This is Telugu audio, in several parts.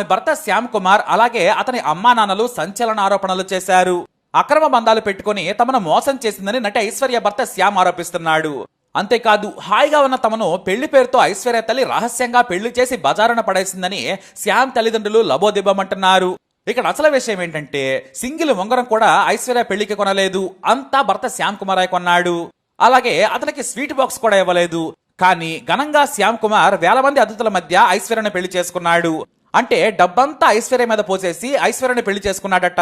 ఆమె భర్త శ్యామ్ కుమార్ అలాగే అతని అమ్మా నాన్నలు సంచలన ఆరోపణలు చేశారు. అక్రమ బంధాలు పెట్టుకుని తమను మోసం చేసిందని నటి ఐశ్వర్య భర్త శ్యామ్ ఆరోపిస్తున్నాడు. అంతేకాదు హాయిగా ఉన్న తమను పెళ్ళి పేరుతో ఐశ్వర్య తల్లి రహస్యంగా పెళ్ళి చేసి బజారున పడేసిందని శ్యామ్ తల్లిదండ్రులు లబోదిబ్బమంటున్నారు. ఇక్కడ అసలు విషయం ఏంటంటే సింగిల్ ఉంగరం కూడా ఐశ్వర్య పెళ్ళికి కొనలేదు. అంతా భర్త శ్యామ్ కుమార్ కొన్నాడు. అలాగే అతనికి స్వీట్ బాక్స్ కూడా ఇవ్వలేదు. కానీ ఘనంగా శ్యామ్ కుమార్ వేల మంది అతిథుల మధ్య ఐశ్వర్యను పెళ్ళి చేసుకున్నాడు. అంటే డబ్బంతా ఐశ్వర్య మీద పోసేసి ఐశ్వర్యని పెళ్ళి చేసుకున్నాడట.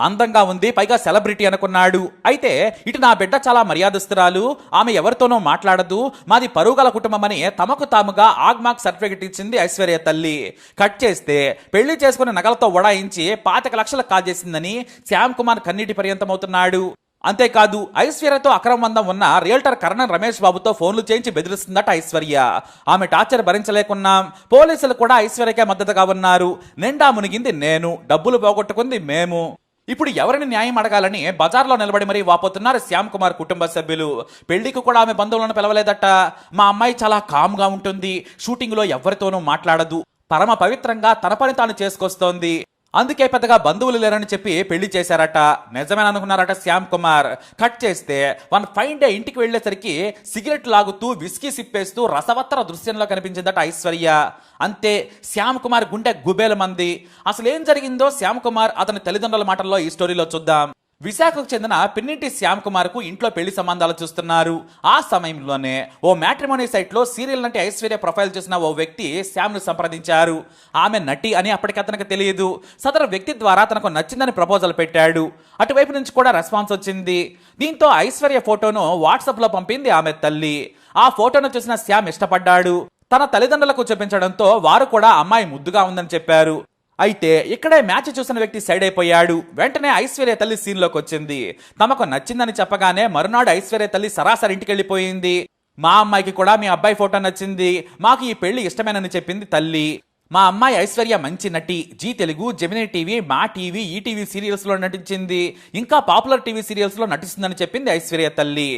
అందంగా ఉంది పైగా సెలబ్రిటీ అనుకున్నాడు. అయితే ఇటు నా బిడ్డ చాలా మర్యాదస్తురాలు ఆమె ఎవరితోనూ మాట్లాడదు మాది పరుగల కుటుంబం అని తమకు తాముగా ఆగ్మాక్ సర్టిఫికెట్ ఇచ్చింది ఐశ్వర్య తల్లి. కట్ చేస్తే పెళ్ళి చేసుకుని నగలతో ఉడాయించి పాతిక లక్షలు కాజేసిందని శ్యామ్ కుమార్ కన్నీటి పర్యంతమవుతున్నాడు. అంతేకాదు ఐశ్వర్యతో అక్రమబంధం ఉన్న రియల్టర్ కరణం రమేష్ బాబుతో ఫోన్లు చేయించి బెదిరిస్తుందట ఐశ్వర్య. ఆమె టార్చర్ భరించలేకున్నాం పోలీసులు కూడా ఐశ్వర్యకే మద్దతుగా ఉన్నారు. నిండా మునిగింది నేను. డబ్బులు పోగొట్టుకుంది మేము. ఇప్పుడు ఎవరిని న్యాయం అడగాలని బజార్లో నిలబడి మరీ వాపోతున్నారు శ్యామ్ కుమార్ కుటుంబ సభ్యులు. పెళ్ళికి కూడా ఆమె బంధువులను పిలవలేదట. మా అమ్మాయి చాలా కామ్గా ఉంటుంది. షూటింగ్లో ఎవరితోనూ మాట్లాడదు. పరమ పవిత్రంగా తన పని తాను చేసుకొస్తోంది. అందుకే పెద్దగా బంధువులు లేరని చెప్పి పెళ్ళి చేశారట. నిజమేన అనుకున్నారట శ్యామ్ కుమార్. కట్ చేస్తే వన్ ఫైన్ డే ఇంటికి వెళ్ళేసరికి సిగరెట్ లాగుతూ విస్కీ సిప్పేస్తూ రసవత్తర దృశ్యంలో కనిపించిందట ఐశ్వర్య. అంతే శ్యామ్ కుమార్ గుండె గుబేల మంది అసలు ఏం జరిగిందో శ్యామ్ కుమార్ అతని తల్లిదండ్రుల మాటల్లో ఈ స్టోరీలో చూద్దాం. విశాఖకు చెందిన పిన్నింటి శ్యామ్ ఇంట్లో పెళ్ళి సంబంధాలు చూస్తున్నారు. ఆ సమయంలోనే ఓ మ్యాట్రిమోనీ సైట్లో సీరియల్ నటి ఐశ్వర్య ప్రొఫైల్ చూసిన ఓ వ్యక్తి శ్యామ్ను సంప్రదించారు. ఆమె నటి అని అప్పటికి అతనికి తెలియదు. సదరు వ్యక్తి ద్వారా తనకు నచ్చిందని ప్రపోజల్ పెట్టాడు. అటువైపు నుంచి కూడా రెస్పాన్స్ వచ్చింది. దీంతో ఐశ్వర్య ఫోటోను వాట్సాప్లో పంపింది ఆమె తల్లి. ఆ ఫోటోను చూసిన శ్యామ్ ఇష్టపడ్డాడు. తన తల్లిదండ్రులకు చూపించడంతో వారు కూడా అమ్మాయి ముద్దుగా ఉందని చెప్పారు. అయితే ఇక్కడే మ్యాచ్ చూసిన వ్యక్తి సైడ్ అయిపోయాడు. వెంటనే ఐశ్వర్య తల్లి సీన్లోకి వచ్చింది. తమకు నచ్చిందని చెప్పగానే మరునాడు ఐశ్వర్య తల్లి సరాసరి ఇంటికి వెళ్ళిపోయింది మా అమ్మాయికి కూడా మీ అబ్బాయి ఫోటో నచ్చింది. మాకు ఈ పెళ్ళి ఇష్టమేనని చెప్పింది తల్లి. మా అమ్మాయి ఐశ్వర్య మంచి నటి. Zee Telugu Gemini TV Maa TV ETV సీరియల్స్లో నటించింది. ఇంకా పాపులర్ టీవీ సీరియల్స్లో నటిస్తుందని చెప్పింది ఐశ్వర్య తల్లి.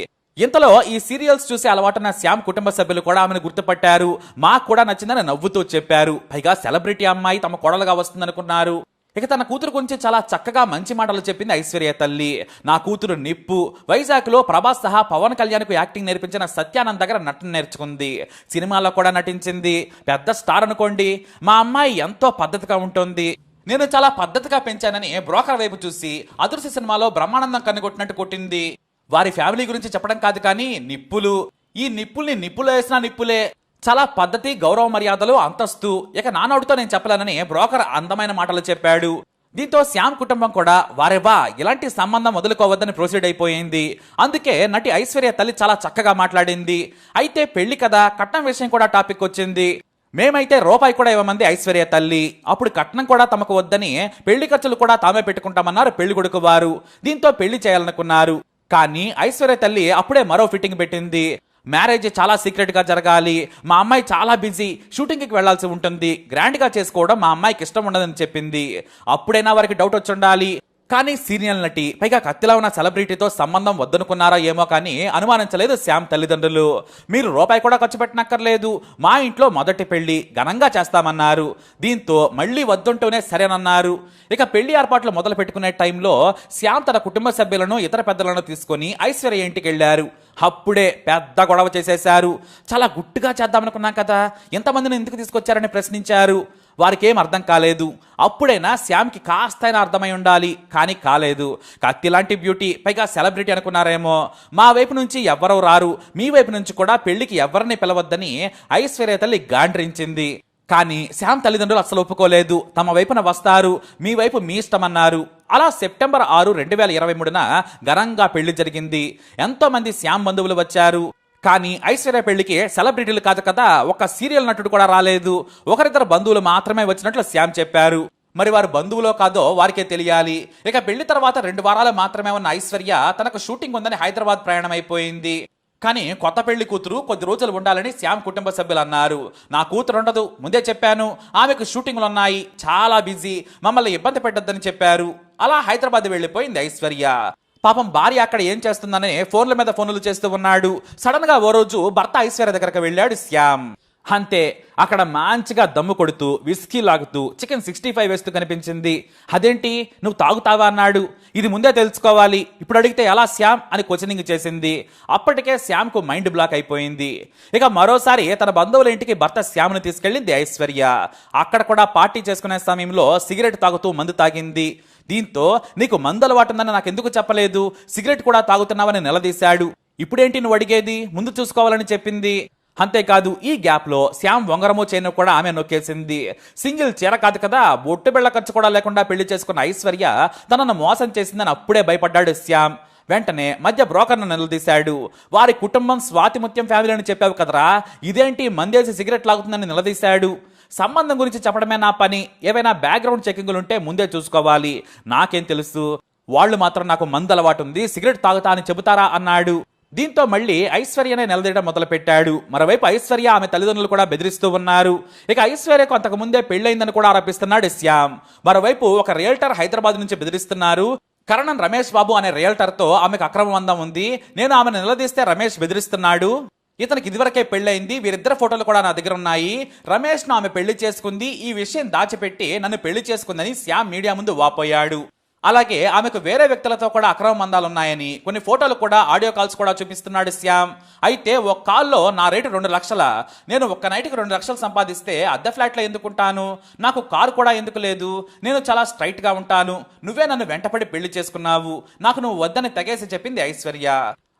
ఇంతలో ఈ సీరియల్స్ చూసే అలవాటున్న శ్యామ్ కుటుంబ సభ్యులు కూడా ఆమెను గుర్తుపట్టారు. మాకు కూడా నచ్చిందని నవ్వుతూ చెప్పారు. పైగా సెలబ్రిటీ అమ్మాయి తమ కొడలుగా వస్తుందనుకున్నారు. ఇక తన కూతురు గురించి చాలా చక్కగా మంచి మాటలు చెప్పింది ఐశ్వర్య తల్లి. నా కూతురు నిప్పు. వైజాగ్లో ప్రభాస్ సహా పవన్ కళ్యాణ్కు యాక్టింగ్ నేర్పించిన సత్యానంద్ దగ్గర నటన నేర్చుకుంది. సినిమాలో కూడా నటించింది. పెద్ద స్టార్ అనుకోండి. మా అమ్మాయి ఎంతో పద్ధతిగా ఉంటుంది. నేను చాలా పద్ధతిగా పెంచానని బ్రోకర్ వైపు చూసి అదృశ్య సినిమాలో బ్రహ్మానందం కన్నుకొట్టినట్టు కొట్టింది. వారి ఫ్యామిలీ గురించి చెప్పడం కాదు కానీ నిప్పులు. ఈ నిప్పుల్ని నిప్పులు వేసిన నిప్పులే చాలా పద్ధతి గౌరవ మర్యాదలు అంతస్తు. ఇక నానాడుతో నేను చెప్పలేనని బ్రోకర్ అందమైన మాటలు చెప్పాడు. దీంతో శ్యామ్ కుటుంబం కూడా వారేవా ఇలాంటి సంబంధం వదులుకోవద్దని ప్రొసీడ్ అయిపోయింది. అందుకే నటి ఐశ్వర్య తల్లి చాలా చక్కగా మాట్లాడింది. అయితే పెళ్ళి కదా కట్నం విషయం కూడా టాపిక్ వచ్చింది. మేమైతే రూపాయి కూడా ఇవ్వమంది ఐశ్వర్య తల్లి. అప్పుడు కట్నం కూడా తమకు వద్దని పెళ్ళి ఖర్చులు కూడా తామే పెట్టుకుంటామన్నారు పెళ్ళి కొడుకు వారు. దీంతో పెళ్ళి చేయాలనుకున్నారు. కానీ ఐశ్వర్య తల్లి అప్పుడే మరో ఫిట్టింగ్ పెట్టింది. మ్యారేజ్ చాలా సీక్రెట్గా జరగాలి. మా అమ్మాయి చాలా బిజీ షూటింగ్కి వెళ్ళాల్సి ఉంటుంది. గ్రాండ్గా చేసుకోవడం మా అమ్మాయికి ఇష్టం ఉండదని చెప్పింది. అప్పుడైనా వారికి డౌట్ వచ్చి ఉండాలి. కానీ సీనియర్ నటి పైగా కత్తిలా ఉన్న సెలబ్రిటీతో సంబంధం వద్దనుకున్నారా ఏమో కానీ అనుమానించలేదు శ్యామ్ తల్లిదండ్రులు. మీరు రూపాయి కూడా ఖర్చు పెట్టనక్కర్లేదు. మా ఇంట్లో మొదటి పెళ్ళి ఘనంగా చేస్తామన్నారు. దీంతో మళ్ళీ వద్దుంటూనే సరేనన్నారు. ఇక పెళ్ళి ఏర్పాట్లు మొదలు పెట్టుకునే టైంలో శ్యామ్ తన కుటుంబ సభ్యులను ఇతర పెద్దలను తీసుకొని ఐశ్వర్య ఇంటికి వెళ్ళారు అప్పుడే పెద్ద గొడవ చేసేశారు. చాలా గుట్టుగా చేద్దామనుకున్నాం కదా. ఎంతమందిని ఎందుకు తీసుకొచ్చారని ప్రశ్నించారు. వారికి ఏం అర్థం కాలేదు. అప్పుడైనా శ్యామ్కి కాస్తైనా అర్థమై ఉండాలి. కానీ కాలేదు. కత్తి లాంటి బ్యూటీ పైగా సెలబ్రిటీ అనుకున్నారేమో. మా వైపు నుంచి ఎవ్వరూ రారు. మీ వైపు నుంచి కూడా పెళ్ళికి ఎవరిని పిలవద్దని ఐశ్వర్య తల్లి గాండ్రించింది. కానీ శ్యామ్ తల్లిదండ్రులు అసలు ఒప్పుకోలేదు. తమ వైపున వస్తారు. మీ వైపు మీ ఇష్టమన్నారు. అలా సెప్టెంబర్ ఆరు రెండు వేల ఇరవై మూడున ఘనంగా పెళ్ళి జరిగింది. ఎంతోమంది శ్యామ్ బంధువులు వచ్చారు. కానీ ఐశ్వర్య పెళ్ళికి సెలబ్రిటీలు కాదు కదా ఒక సీరియల్ నటుడు కూడా రాలేదు. ఒకరిద్దరు బంధువులు మాత్రమే వచ్చినట్లు శ్యామ్ చెప్పారు. మరి వారు బంధువులో కాదో వారికే తెలియాలి. ఇక పెళ్ళి తర్వాత రెండు వారాలు మాత్రమే ఉన్న ఐశ్వర్య తనకు షూటింగ్ ఉందని హైదరాబాద్ ప్రయాణం అయిపోయింది కానీ కొత్త పెళ్ళి కూతురు కొద్ది రోజులు ఉండాలని శ్యామ్ కుటుంబ సభ్యులు అన్నారు. నా కూతురు ఉండదు ముందే చెప్పాను. ఆమెకు షూటింగ్లు ఉన్నాయి చాలా బిజీ మమ్మల్ని ఇబ్బంది పెట్టొద్దని చెప్పారు. అలా హైదరాబాద్ వెళ్ళిపోయింది ఐశ్వర్య. పాపం భార్య అక్కడ ఏం చేస్తుందని ఫోన్ల మీద ఫోన్లు చేస్తూ ఉన్నాడు. సడన్గా ఓ రోజు భర్త ఐశ్వర్య దగ్గరకు వెళ్ళాడు శ్యామ్. అంతే అక్కడ మంచిగా దమ్ము కొడుతూ విస్కీ లాగుతూ చికెన్ సిక్స్టీ ఫైవ్ వేస్తూ కనిపించింది. అదేంటి? నువ్వు తాగుతావా? అన్నాడు. ఇది ముందే తెలుసుకోవాలి. ఇప్పుడు అడిగితే ఎలా శ్యామ్? అని క్వశ్చనింగ్ చేసింది. అప్పటికే శ్యామ్కు మైండ్ బ్లాక్ అయిపోయింది. ఇక మరోసారి తన బంధువుల ఇంటికి భర్త శ్యామ్ను తీసుకెళ్ళింది ఐశ్వర్య. అక్కడ కూడా పార్టీ చేసుకునే సమయంలో సిగరెట్ తాగుతూ మందు తాగింది. దీంతో నీకు మందలవాటుందని నాకు ఎందుకు చెప్పలేదు? సిగరెట్ కూడా తాగుతున్నావని నిలదీశాడు. ఇప్పుడేంటి నువ్వు అడిగేది? ముందు చూసుకోవాలని చెప్పింది. అంతేకాదు ఈ గ్యాప్లో శ్యామ్ వంగరము చేయను కూడా ఆమె నొక్కేసింది. సింగిల్ చీర కాదు కదా బొట్టు బిళ్ళ ఖర్చు కూడా లేకుండా పెళ్ళి చేసుకున్న ఐశ్వర్య తనను మోసం చేసిందని అప్పుడే భయపడ్డాడు శ్యామ్. వెంటనే మధ్య బ్రోకర్ను నిలదీశాడు. వారి కుటుంబం స్వాతిముత్యం ఫ్యామిలీ అని చెప్పావు కదరా? ఇదేంటి మందేసి సిగరెట్ లాగుతుందని నిలదీశాడు. సంబంధం గురించి చెప్పడమే నా పని. ఏవైనా బ్యాక్గ్రౌండ్ చెకింగ్లు ఉంటే ముందే చూసుకోవాలి. నాకేం తెలుసు? వాళ్ళు మాత్రం నాకు మందు అలవాటు ఉంది. సిగరెట్ తాగుతా అని చెబుతారా అన్నాడు. దీంతో మళ్ళీ ఐశ్వర్యనే నిలదీయడం మొదలుపెట్టాడు. మరోవైపు ఐశ్వర్య ఆమె తల్లిదండ్రులు కూడా బెదిరిస్తూ ఉన్నారు. ఇక ఐశ్వర్యకు అంతకు ముందే పెళ్ళైందని కూడా ఆరోపిస్తున్నాడు శ్యామ్. మరోవైపు ఒక రియల్టర్ హైదరాబాద్ నుంచి బెదిరిస్తున్నారు. కరణం రమేష్ బాబు అనే రియల్టర్తో ఆమెకు అక్రమ బంధం ఉంది. నేను ఆమెను నిలదీస్తే రమేష్ బెదిరిస్తున్నాడు. ఇతనికి ఇదివరకే పెళ్ళైంది వీరిద్దరు ఫోటోలు కూడా నా దగ్గర ఉన్నాయి రమేష్ను ఆమె పెళ్ళి చేసుకుంది ఈ విషయం దాచిపెట్టి నన్ను పెళ్ళి చేసుకుందని శ్యామ్ మీడియా ముందు వాపోయాడు. అలాగే ఆమెకు వేరే వ్యక్తులతో కూడా అక్రమ మందాలు ఉన్నాయని కొన్ని ఫోటోలు కూడా ఆడియో కాల్స్ కూడా చూపిస్తున్నాడు శ్యామ్. అయితే ఒక కాల్లో నా రేటు రెండు లక్షల నేను ఒక్క నైట్కి రెండు లక్షలు సంపాదిస్తే అద్దె ఫ్లాట్లో ఎందుకుంటాను? నాకు కారు కూడా ఎందుకు లేదు? నేను చాలా స్ట్రైట్గా ఉంటాను. నువ్వే నన్ను వెంటపడి పెళ్ళి చేసుకున్నావు. నాకు నువ్వు వద్దని తెగేసి చెప్పింది ఐశ్వర్య.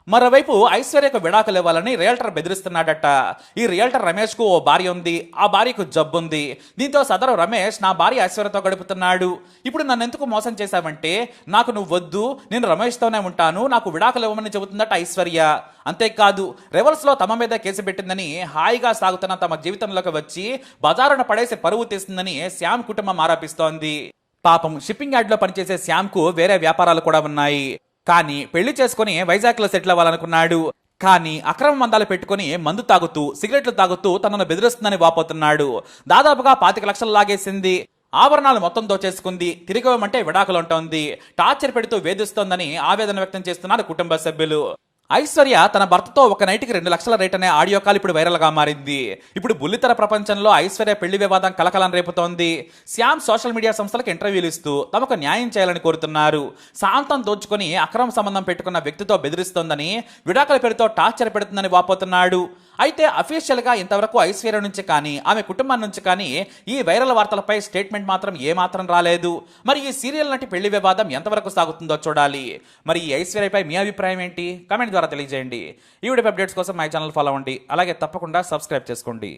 మరోవైపు ఐశ్వర్యకు విడాకులు ఇవ్వాలని రియల్టర్ బెదిరిస్తున్నాడట. ఈ రియల్టర్ రమేష్కు ఓ భార్య ఉంది. ఆ భార్యకు జబ్బు ఉంది. దీంతో సదరు రమేష్ నా భార్య ఐశ్వర్యతో గడుపుతున్నాడు. ఇప్పుడు నన్ను ఎందుకు మోసం చేశావంటే నాకు నువ్వు వద్దు. నేను రమేష్తోనే ఉంటాను. నాకు విడాకులు ఇవ్వమని చెబుతుందట ఐశ్వర్య. అంతేకాదు రివర్స్లో తమ మీద కేసు పెట్టిందని హాయిగా సాగుతున్న తమ జీవితంలోకి వచ్చి బజారున పడేసి పరువు తీస్తుందని శ్యామ్ కుటుంబం ఆరోపిస్తోంది. పాపం షిప్పింగ్ యార్డ్లో పనిచేసే శ్యామ్కు వేరే వ్యాపారాలు కూడా ఉన్నాయి. కానీ పెళ్ళి చేసుకుని వైజాగ్లో సెటిల్ అవ్వాలనుకున్నాడు. కానీ అక్రమ మందాలు పెట్టుకుని మందు తాగుతూ సిగరెట్లు తాగుతూ తనను బెదిరిస్తుందని వాపోతున్నాడు. దాదాపుగా పాతిక లక్షలు లాగేసింది. ఆభరణాలు మొత్తం దోచేసుకుంది. తిరిగి విడాకులుంటోంది విడాకులు ఉంటుంది టార్చర్ పెడుతూ వేధిస్తోందని ఆవేదన వ్యక్తం చేస్తున్నారు కుటుంబ సభ్యులు. ఐశ్వర్య తన భర్తతో ఒక నైట్కి రెండు లక్షల రేట్ అనే ఆడియో కాల్ ఇప్పుడు వైరల్గా మారింది. ఇప్పుడు బుల్లితెర ప్రపంచంలో ఐశ్వర్య పెళ్ళి వివాదం కలకలం రేపుతోంది. శ్యామ్ సోషల్ మీడియా సంస్థలకు ఇంటర్వ్యూలు ఇస్తూ తమకు న్యాయం చేయాలని కోరుతున్నారు. శాంతం దోచుకొని అక్రమ సంబంధం పెట్టుకున్న వ్యక్తితో బెదిరిస్తోందని విడాకుల పేరుతో టార్చర్ పెడుతుందని వాపోతున్నాడు. అయితే అఫీషియల్గా ఇంతవరకు ఐశ్వర్య నుంచి కానీ ఆమె కుటుంబం నుంచి కానీ ఈ వైరల్ వార్తలపై స్టేట్మెంట్ మాత్రం ఏమాత్రం రాలేదు. మరి ఈ సీరియల్ నటి పెళ్ళి వివాదం ఎంతవరకు సాగుతుందో చూడాలి. మరి ఈ ఐశ్వర్యపై మీ అభిప్రాయం ఏంటి? కామెంట్ ద్వారా తెలియజేయండి. ఈ వీడియో అప్డేట్స్ కోసం మై ఛానల్ ఫాలో అవ్వండి. అలాగే తప్పకుండా సబ్స్క్రైబ్ చేసుకోండి.